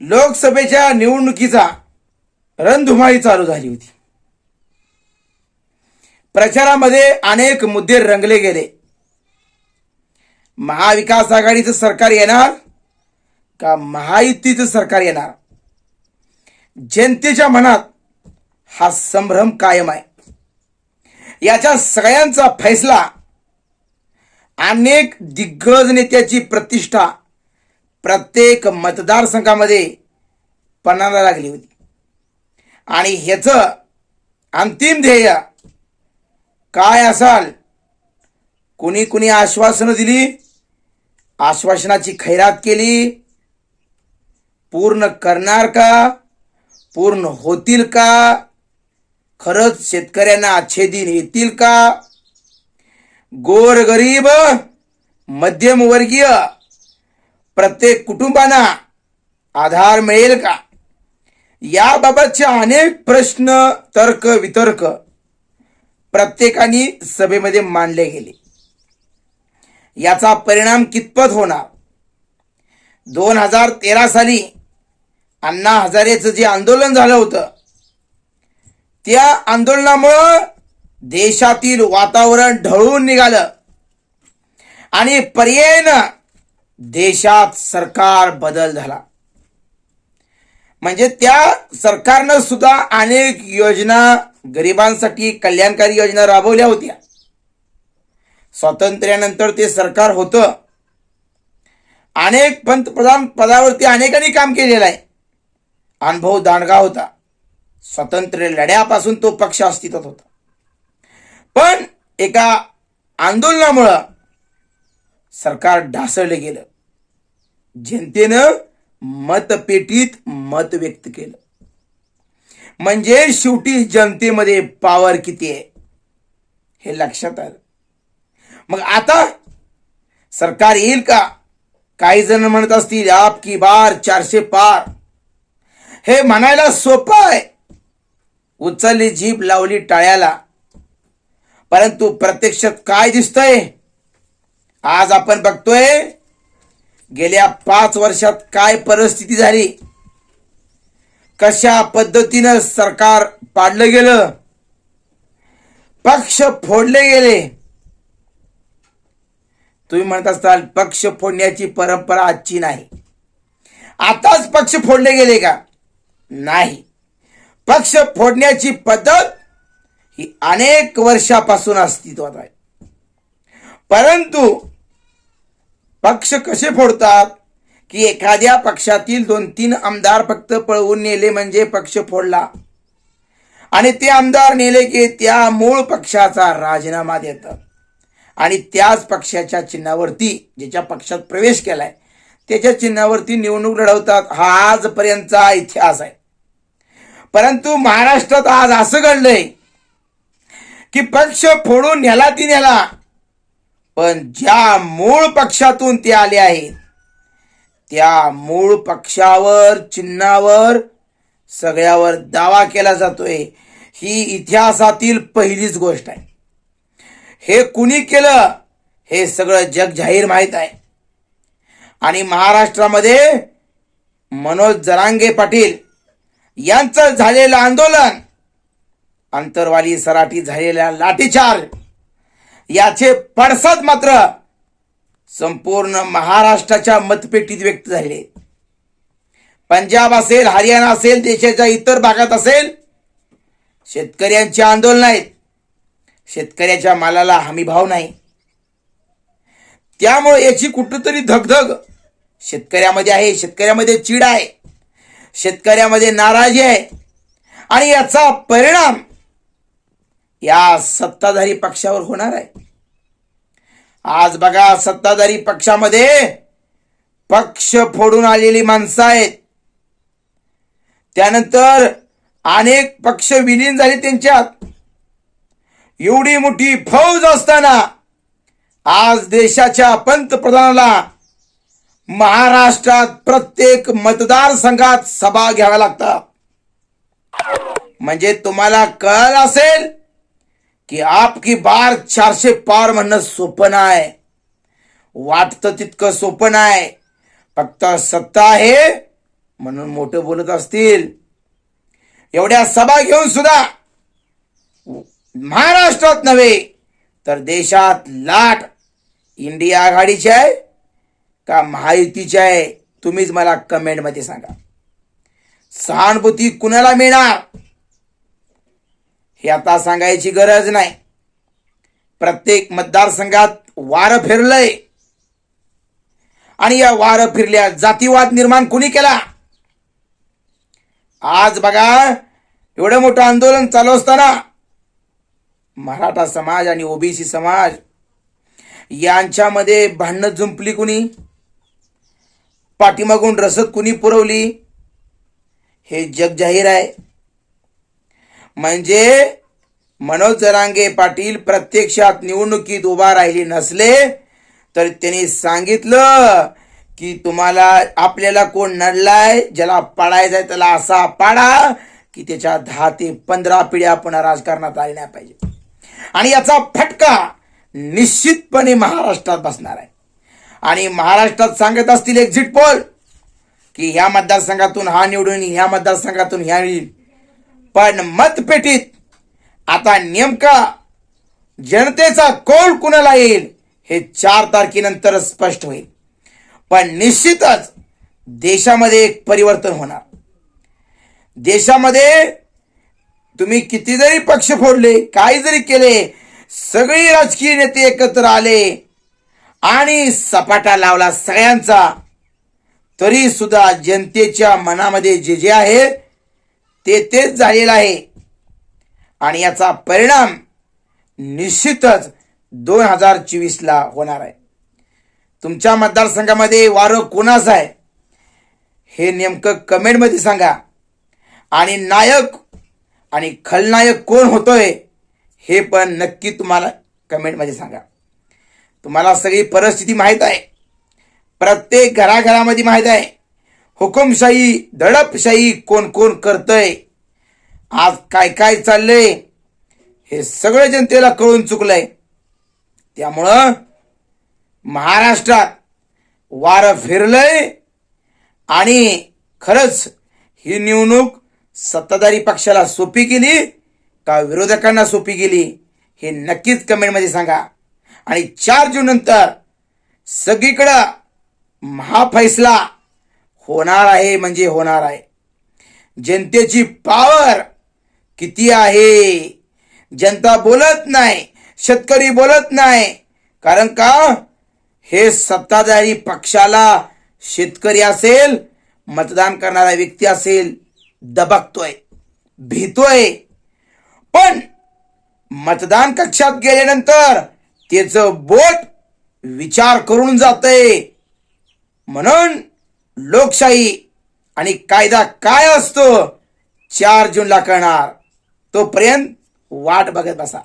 लोकसभेच्या निवडणुकीचा रणधुमाळी चालू झाली होती. प्रचारामध्ये अनेक मुद्दे रंगले गेले. महाविकास आघाडीचं सरकार येणार का महायुतीचं सरकार येणार? जनतेच्या मनात हा संभ्रम कायम आहे. याच्या सगळ्यांचा फैसला अनेक दिग्गज नेत्याची प्रतिष्ठा प्रत्येक मतदारसंघामध्ये पणाला लागली होती. आणि ह्याचं अंतिम ध्येय काय असाल? कुणी कुणी आश्वासनं दिली? आश्वासनाची खैरात केली? पूर्ण करणार का? पूर्ण होतील का? खरंच शेतकऱ्यांना अच्छे दिन येतील का? गोरगरीब मध्यमवर्गीय प्रत्येक कुटुंबांना आधार मिळेल का? याबाबतचे अनेक प्रश्न तर्क वितर्क प्रत्येकाने सभेमध्ये मांडले गेले. याचा परिणाम कितपत होणार? दोन हजार तेरा साली अण्णा हजारेचं जे आंदोलन झालं होतं त्या आंदोलनामुळं देशातील वातावरण ढळून निघालं. आणि पर्यायनं देशात सरकार बदल झाला. म्हणजे त्या सरकारनं सुद्धा अनेक योजना गरिबांसाठी कल्याणकारी योजना राबवल्या होत्या. स्वातंत्र्यानंतर ते सरकार होतं. अनेक पंतप्रधान पदावरती अनेकांनी काम केलेलं आहे. अनुभव दांडगा होता. स्वातंत्र्य लढ्यापासून तो पक्ष अस्तित्वात होता. पण एका आंदोलनामुळं सरकार ढासळलं गेलं. जनतेनं मतपेटीत मत व्यक्त केलं. म्हणजे शेवटी जनतेमध्ये पॉवर किती आहे? हे लक्षात आलं. मग आता सरकार येईल का? काही जण म्हणत असतील आप की बार चारशे पार. हे म्हणायला सोपं आहे. उचलली जीप लावली टाळ्याला. परंतु प्रत्यक्षात काय दिसतंय? आज आपण बघतोय गेल्या पाच वर्षात काय परिस्थिती झाली? कशा पद्धतीनं सरकार पाडलं गेलं? पक्ष फोडले गेले? तुम्ही म्हणत असाल पक्ष फोडण्याची परंपरा आजची नाही. आताच पक्ष फोडले गेले का? नाही. पक्ष फोडण्याची पद्धत ही अनेक वर्षापासून अस्तित्वात आहे. परंतु पक्ष कसे फोडतात? की एखाद्या पक्षातील दोन तीन आमदार फक्त पळवून नेले म्हणजे पक्ष फोडला? आणि ते आमदार नेले की त्या मूळ पक्षाचा राजीनामा देतात. आणि त्याच पक्षाच्या चिन्हावरती ज्याच्या पक्षात प्रवेश केलाय त्याच्या चिन्हावरती निवडणूक लढवतात. हा आजपर्यंतचा इतिहास आहे. परंतु महाराष्ट्रात आज असं घडलंय की पक्ष फोडून नेला ती नेला. पण ज्या मूळ पक्षातून ते आले आहेत त्या मूळ पक्षावर चिन्हावर सगळ्यावर दावा केला जातोय. ही इतिहासातील पहिलीच गोष्ट आहे. हे कुणी केलं हे सगळं जग जाहीर माहीत आहे. आणि महाराष्ट्रामध्ये मनोज जरांगे पाटील यांचं झालेलं आंदोलन अंतरवाली सराठी झालेला लाठीचार्ज याचे पडसाद मात्र संपूर्ण महाराष्ट्राच्या मतपेटीत व्यक्त झाले पंजाब असेल हरियाणा असेल देशाच्या इतर भागात असेल शेतकऱ्यांची आंदोलन आहेत. शेतकऱ्याच्या मालाला हमीभाव नाही. त्यामुळे याची कुठंतरी धगधग शेतकऱ्यामध्ये आहे शेतकऱ्यामध्ये चीड आहे शेतकऱ्यामध्ये नाराजी आहे. आणि याचा परिणाम या सत्ताधारी पक्षावर होणार आहे. आज बघा सत्ताधारी पक्षामध्ये पक्ष फोडून आलेली माणसं आहेत. त्यानंतर अनेक पक्ष विलीन झाले त्यांच्यात. एवढी मोठी फौज असताना आज देशाच्या पंतप्रधानाला महाराष्ट्रात प्रत्येक मतदारसंघात सभा घ्याव्या लागतात. म्हणजे तुम्हाला कळलं असेल की आपकी बार चारशे पार म्हणणं सोपं आहे वाटतं तितकं सोपं नाही फक्त सत्ता आहे म्हणून मोठं बोलत असतील. एवढ्या सभा घेऊन सुद्धा महाराष्ट्रात नव्हे तर देशात लाट इंडिया आघाडीची आहे का महायुतीची आहे तुम्हीच मला कमेंटमध्ये सांगा. सहानुभूती कुणाला मिळणार? हे आता सांगायची गरज नाही. प्रत्येक मतदारसंघात वारं फिरलंय. आणि या वारं फिरल्या जातीवाद निर्माण कुणी केला? आज बघा एवढं मोठं आंदोलन चालू असताना मराठा समाज आणि ओबीसी समाज यांच्यामध्ये भांडणं जुंपली कुणी? पाठीमागून रसद कुणी पुरवली? हे जग जाहीर आहे. म्हणजे मनोज जरांगे पाटील प्रत्यक्षात निवडणुकीत उभा राहिली नसले तर त्यांनी सांगितलं की तुम्हाला आपल्याला कोण नडलाय ज्याला पाडायचा त्याला असा पाडा की त्याच्या दहा ते पंधरा पिढ्या पुन्हा राजकारणात आली नाही पाहिजे. आणि याचा फटका निश्चितपणे महाराष्ट्रात बसणार आहे. आणि महाराष्ट्रात सांगत असतील एक्झिट पोल की ह्या मतदारसंघातून हा निवडून ह्या मतदारसंघातून ह्या येईल. पण मतपेटीत आता नेमका जनतेचा कौल कुणाला येईल हे चार तारखेनंतर स्पष्ट होईल. पण निश्चितच देशामध्ये एक परिवर्तन होणार. देशामध्ये तुम्ही किती जरी पक्ष फोडले काय जरी केले सगळी राजकीय नेते एकत्र आले आणि सपाटा लावला सगळ्यांचा तरी सुद्धा जनतेच्या मनामध्ये जे जे आहे ते तेच झालेलं आहे. आणि याचा परिणाम निश्चितच दोन हजार चोवीसला होणार आहे. तुमच्या मतदारसंघामध्ये वारं कोणाचं आहे? हे नेमकं कमेंटमध्ये सांगा. आणि नायक आणि खलनायक कोण होतोय हे पण नक्की तुम्हाला कमेंटमध्ये सांगा. तुम्हाला सगळी परिस्थिती माहीत आहे. प्रत्येक घराघरामध्ये माहीत आहे. हुकुमशाही दडपशाही कोण कोण करतय? आज काय काय चाललंय? हे सगळं जनतेला कळून चुकलंय. त्यामुळं महाराष्ट्रात वारं फिरलंय आणि खरंच ही निवडणूक सत्ताधारी पक्षाला सोपी गेली का विरोधकांना सोपी गेली हे नक्कीच कमेंटमध्ये सांगा. आणि चार जून नंतर सगळीकडं महाफैसला होणार आहे म्हणजे होणार आहे. जनतेची पावर किती आहे? जनता बोलत नाही शेतकरी बोलत नाही. कारण का? हे सत्ताधारी पक्षाला शेतकरी असेल मतदान करणारा व्यक्ती असेल दबकतोय भीतोय. पण मतदान कक्षात गेल्यानंतर त्याचं बोट विचार करून जातंय. म्हणून लोकशाही आणि कायदा काय असतो? चार जूनला कळणार. तोपर्यंत वाट बघत बसा.